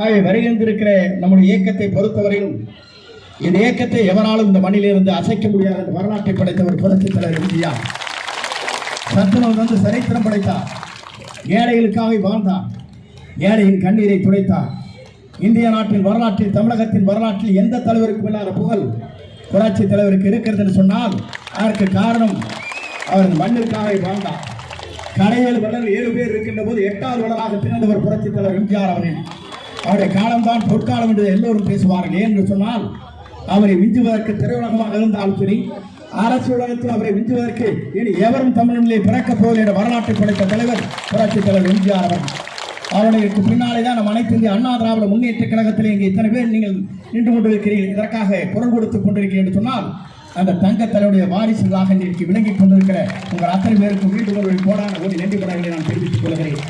ஆகவே வருகின்றிருக்கிற நம்முடைய இயக்கத்தை பொறுத்தவரையும் இந்த இயக்கத்தை எவராலும் இந்த மண்ணிலிருந்து அசைக்க முடியாத அந்த வரலாற்றை ஒரு புரட்சி தலைவர் இந்தியா சத்துணவு வந்து சரித்திரம் படைத்தார். ஏழைகளுக்காக வாழ்ந்தார். ஏழையின் கண்ணீரை துடைத்தார். இந்திய நாட்டின் வரலாற்றில் தமிழகத்தின் வரலாற்றில் எந்த தலைவருக்கும் இல்லாத புகழ் புரட்சி தலைவருக்கு இருக்கிறது என்று சொன்னால் அதற்கு காரணம் அவர் மண்ணிற்காக வாழ்ந்தார். கடையில் வளர் ஏழு பேர் இருக்கின்ற போது எட்டாவது வளராக பிறந்தவர் புரட்சி தலைவர் எம்ஜிஆர் அவர்கள். அவருடைய காலம்தான் பொற்காலம் என்று எல்லோரும் பேசுவார்கள். ஏன் என்று சொன்னால் அவரை மிஞ்சுவதற்கு திரையுலகமாக இருந்தாலும் சரி அரசு உலகத்தில் அவரை மிஞ்சுவதற்கு இனி எவரும் தமிழ்நிலை பிறக்கப் போவதில்லை என்ற வரலாற்றை படைத்த தலைவர் புரட்சி தலைவர் எம்ஜிஆர் அவர் அவருடைய பின்னாலே தான் நம் அனைத்து இந்திய அண்ணா திராவிட முன்னேற்ற கழகத்தில் இங்கே இத்தனை பேர் நீங்கள் நின்று கொண்டிருக்கிறீர்கள். இதற்காக குரல் கொடுத்துக் கொண்டிருக்கிறீர்கள் என்று சொன்னால் அந்த தங்க வாரிசுகளாக இன்றைக்கு விளங்கிக் கொண்டிருக்கிற உங்கள் அத்தனை பேருக்கு மீண்டும் ஒரு கோடான கோடி நன்றி படங்களை நான் தெரிவித்துக் கொள்கிறேன்.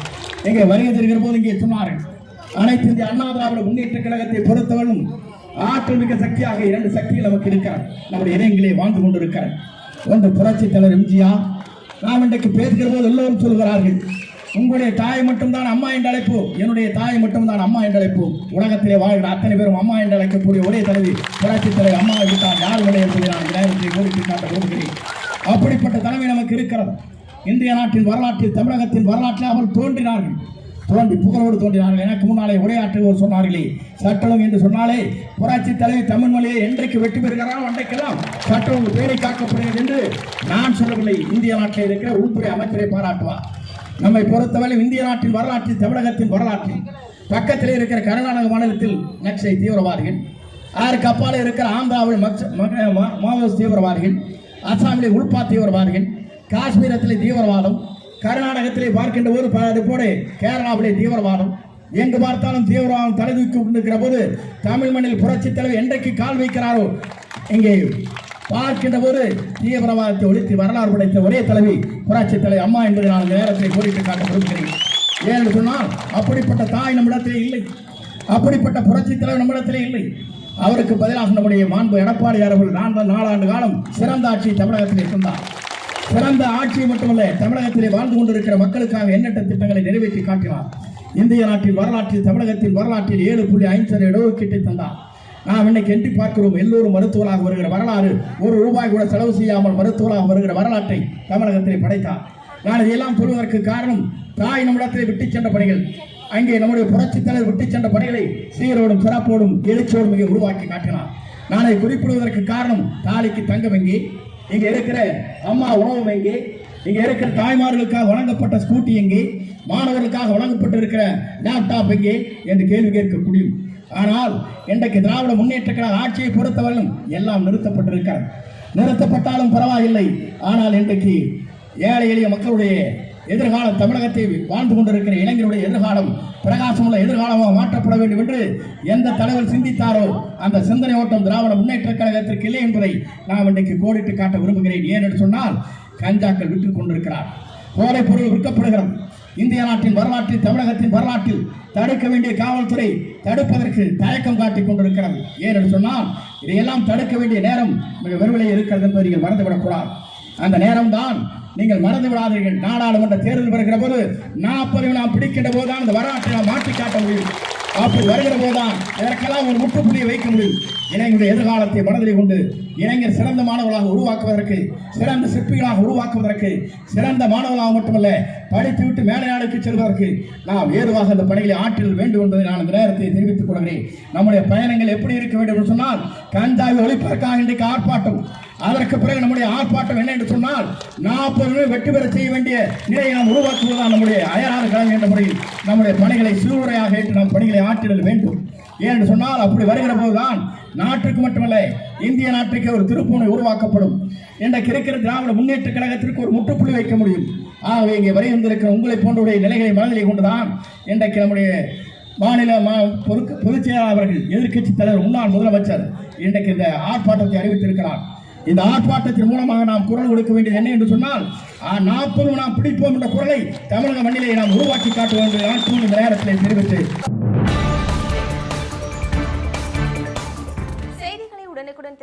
இங்கே வருகை தருகிற போது இங்கே சொன்னார்கள் அனைத்து இந்திய அண்ணா திராவிட முன்னேற்ற கழகத்தை பொறுத்தவரும் ஆற்றல் மிக்க சக்தியாக இரண்டு சக்திகள் நமக்கு இருக்கிறார் நம்முடைய இணையங்களே வாழ்ந்து கொண்டிருக்கிறார். ஒன்று புரட்சி தலைவர் எம்ஜிஆர். நாம் இன்றைக்கு பேசுகிற போது எல்லோரும் சொல்கிறார்கள் உங்களுடைய தாய் மட்டும்தான் அம்மா என்று அழைப்பு. என்னுடைய தாய் மட்டும்தான் அம்மா என்று அழைப்பு. உலகத்திலே வாழ்கிற அத்தனை பேரும் அம்மா என்று அழைக்கக்கூடிய ஒரே தலைவி புரட்சி தலைவர் அம்மா விட்டால் யார் உடைய என்பதை நான் நேரத்தை கோரிக்கை காட்ட விரும்புகிறேன். அப்படிப்பட்ட தலைமை நமக்கு இருக்கிறது. இந்திய நாட்டின் வரலாற்றில் தமிழகத்தின் வரலாற்றில் அவர் தோன்றினார்கள். தோண்டி புகழோடு தோன்றினார்கள். எனக்கு முன்னாலே உரையாற்றுவோர் சொன்னார்களே சட்டம் என்று சொன்னாலே புரட்சி தலைவர் தமிழ் மொழியை என்றைக்கு வெற்றி பெறுகிறாரோ அன்றைக்கெல்லாம் சட்டம் பேரை காக்கப்படுகிறது என்று நான் சொல்லவில்லை. இந்திய நாட்டில் இருக்கிற உள்துறை அமைச்சரை பாராட்டுவார் நம்மை பொறுத்தவரை இந்திய நாட்டின் வரலாற்றில் தமிழகத்தின் வரலாற்றில் பக்கத்தில் இருக்கிற கர்நாடக மாநிலத்தில் நக்சை தீவிரவாதிகள் அதற்கு அப்பால் இருக்கிற ஆந்திராவில் மக்ச- மா- மாவோயிஸ்ட் தீவிரவாதிகள் அசாமிலே உள்பா தீவிரவாதிகள் காஷ்மீரத்திலே தீவிரவாதம் கர்நாடகத்திலே பார்க்கின்ற போது அது போல கேரளாவிலே தீவிரவாதம். எங்கு பார்த்தாலும் தீவிரவாதம் தலை தூக்கி கொண்டிருக்கிற போது தமிழ் மண்ணில் புரட்சி தலைவர் என்றைக்கு கால் வைக்கிறாரோ இங்கே பார்க்கின்ற போது தீவிரவாதத்தை ஒழித்து வரலாறு படைத்த ஒரே தலைவி புரட்சி தலைவி அம்மா என்பதை நான் இந்த நேரத்தில் கோரிக்கை காட்ட விரும்புகிறேன். ஏன்னு சொன்னால் அப்படிப்பட்ட தாய் நம்மிடத்திலே இல்லை. அப்படிப்பட்ட புரட்சி தலைவர் நம்மிடத்திலே இல்லை. அவருக்கு பதிலாக நம்முடைய மாண்பு எடப்பாடி அவர்கள் நான்கு நாலாண்டு காலம் சிறந்த ஆட்சி தமிழகத்தில் இருந்தார். சிறந்த ஆட்சி மட்டுமல்ல தமிழகத்திலே வாழ்ந்து கொண்டிருக்கிற மக்களுக்காக எண்ணற்ற திட்டங்களை நிறைவேற்றி காட்டினார். இந்திய நாட்டின் வரலாற்றில் தமிழகத்தின் வரலாற்றில் ஏழு புள்ளி ஐந்து இடஒதுக்கீட்டை தந்தார். நாம் இன்னைக்கு எண்ணி பார்க்கிறோம் எல்லோரும் மருத்துவராக வருகிற வரலாறு. ஒரு ரூபாய் கூட செலவு செய்யாமல் மருத்துவராக வருகிற வரலாற்றை தமிழகத்திலே படைத்தார். நான் இதையெல்லாம் சொல்வதற்கு காரணம் தாய் நம்மிடத்திலே விட்டு சென்ற பணிகள். அங்கே நம்முடைய புரட்சித் தலைவர் விட்டு சென்ற பணிகளை சீரோடும் சிறப்போடும் எழுச்சியோடும் இங்கே உருவாக்கி காட்டினார். நான் குறிப்பிடுவதற்கு காரணம் தாலிக்கு தங்க வங்கி இங்க இருக்கிற அம்மா உணவு எங்கே? இங்க இருக்கிற தாய்மார்களுக்காக வழங்கப்பட்ட ஸ்கூட்டி எங்கே? மாணவர்களுக்காக வழங்கப்பட்டிருக்கிற லேப்டாப் எங்கே? என்று கேள்வி கேட்க முடியும். ஆனால் இன்றைக்கு திராவிட முன்னேற்ற கழக ஆட்சியை பொறுத்தவரையும் எல்லாம் நிறுத்தப்பட்டிருக்கிறது. நிறுத்தப்பட்டாலும் பரவாயில்லை. ஆனால் இன்றைக்கு ஏழை எளிய மக்களுடைய எதிர்காலம் தமிழகத்தை வாழ்ந்து கொண்டிருக்கிற இளைஞருடைய எதிர்காலம் பிரகாசமுள்ள எதிர்காலமாக மாற்றப்பட வேண்டும் என்று எந்த தலைவர் சிந்தித்தாரோ அந்த சிந்தனை ஓட்டம் திராவிட முன்னேற்ற கழகத்திற்கு இல்லை என்பதை நான் இன்றைக்கு கோடிட்டு காட்ட விரும்புகிறேன். ஏன் என்று சொன்னால் கஞ்சாக்கள் விற்றுக் கொண்டிருக்கிறார். போதைப் பொருள் விற்கப்படுகிறது. இந்திய நாட்டின் வரலாற்றில் தமிழகத்தின் வரலாற்றில் தடுக்க வேண்டிய காவல்துறை தடுப்பதற்கு தயக்கம் காட்டிக் கொண்டிருக்கிறது. ஏன் என்று சொன்னால் இதையெல்லாம் தடுக்க வேண்டிய நேரம் மிக விரைவிலே இருக்கிறது என்பதை நீங்கள் மறந்துவிடக்கூடாது அந்த நேரம்தான் நீங்கள் மறந்து விடாதீர்கள். நாடாளுமன்ற தேர்தல் வருகிற போது நாற்பது நாம் பிடிக்கின்ற போதுதான் அந்த வரலாற்றை நாம் மாற்றி காட்ட முடியும். அப்படி வருகிற போதுதான் இதற்கெல்லாம் ஒரு முற்றுப்புள்ளியை வைக்க முடியும். இளைஞருடைய எதிர்காலத்தை மனதில் கொண்டு இளைஞர் சிறந்த மாணவர்களாக உருவாக்குவதற்கு சிறந்த சிற்பிகளாக உருவாக்குவதற்கு சிறந்த மாணவர்களாக மட்டுமல்ல படித்துவிட்டு மேலை நாடுக்கு செல்வதற்கு நாம் ஏதுவாக அந்த பணிகளை ஆற்றில் வேண்டும் என்பதை நான் இந்த நேரத்தை தெரிவித்துக் கொள்கிறேன். நம்முடைய பயணங்கள் எப்படி இருக்க வேண்டும் என்று சொன்னால் கஞ்சாவை ஒழிப்பதற்காக இன்றைக்கு ஆர்ப்பாட்டம். அதற்கு பிறகு நம்முடைய ஆர்ப்பாட்டம் என்ன என்று சொன்னால் நாற்பது வெற்றி பெற செய்ய வேண்டிய நிலையை நாம் உருவாக்குவதுதான் நம்முடைய அயராறு கிழமை என்ற முறையில் நம்முடைய பணிகளை சீருரையாக ஏற்று நாம் பணிகளை ஆற்றிடல் வேண்டும். என்று சொன்னால் அப்படி வருகிற போதுதான் நாட்டுக்கு மட்டுமல்ல இந்திய நாட்டுக்கு ஒரு திருப்பூனை உருவாக்கப்படும். இன்றைக்கு இருக்கிற திராவிட முன்னேற்ற கழகத்திற்கு ஒரு முற்றுப்புள்ளி வைக்க முடியும். ஆகவே இங்கே வரை வந்திருக்கிற உங்களை போன்றவுடைய நிலைகளை மனதிலே கொண்டுதான் இன்றைக்கு நம்முடைய மாநில மா- பொதுச் செயலாளர் அவர்கள் எதிர்க்கட்சி தலைவர் முன்னாள் முதலமைச்சர் இன்றைக்கு இந்த ஆர்ப்பாட்டத்தை அறிவித்திருக்கிறார். இந்த ஆர்ப்பாட்டத்தின் மூலமாக நாம் குரல் கொடுக்க வேண்டியது என்ன என்று சொன்னால் நாற்பது நாம் பிடிப்போம் என்ற குரலை தமிழக மண்ணிலே நாம் உருவாக்கி காட்டுவோம் என்று நான் நேரத்தில் தெரிவித்து